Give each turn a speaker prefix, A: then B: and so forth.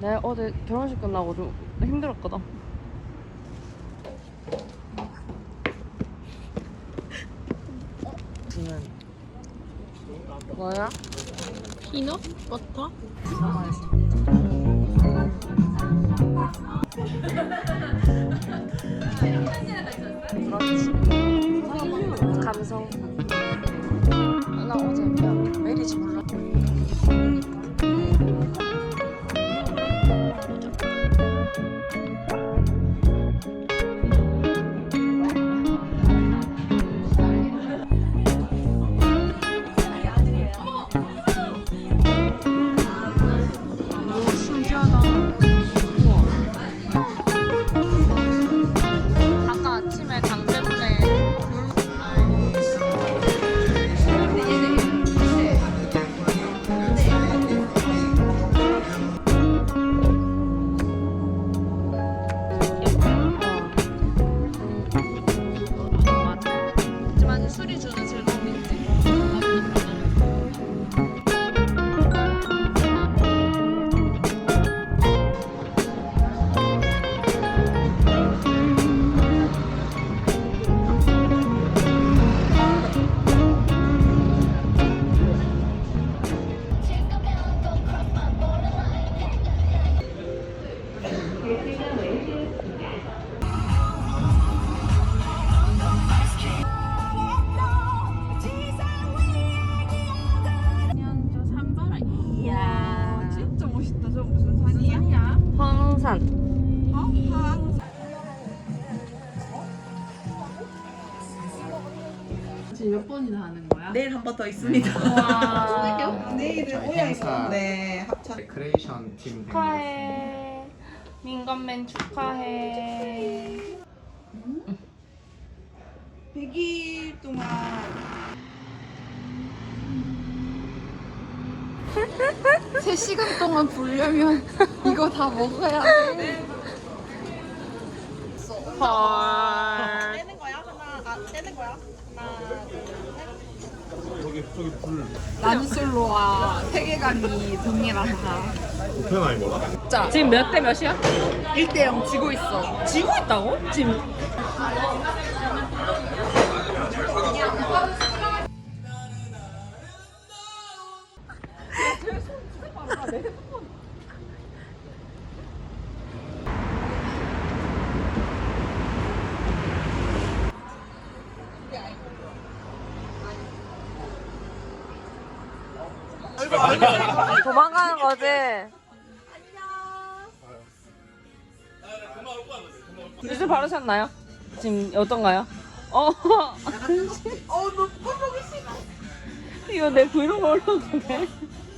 A: 내가 어제 결혼식 끝나고 좀 힘들었거든. 지는 뭐야?
B: 피넛 버터?
A: 그렇지. 감성. 나 어제 그냥 메리지 몰라.
B: 오 신기하 저
C: 무슨 산이야?
A: 황산.
C: 어? 한
B: 지금 몇 번이나 하는 거야?
C: 내일 한 번 더 있습니다.
B: 와.
C: 내일은
D: 저희 행사.
C: 네 합천.
D: 레크레이션 팀.
A: 축하해. 민건맨 축하해.
C: 100일 동안
B: 3시간 동안 불려면 이거 다 먹어야 돼.
A: 헐.
C: 떼는 거야? 하나, 아, 떼는 거야? 하나, 둘, 셋.
B: 나는 솔로와 세계관이 동일하다.
A: 자, 지금 몇 대 몇이야?
B: 1대0 지고 있어.
A: 지고 있다고? 지금. 도망가는 거지? 뉴스 바르셨나요? 지금 어떤가요? 어. 어, 너 보기 싫어. 이거 내 브이로그 돼?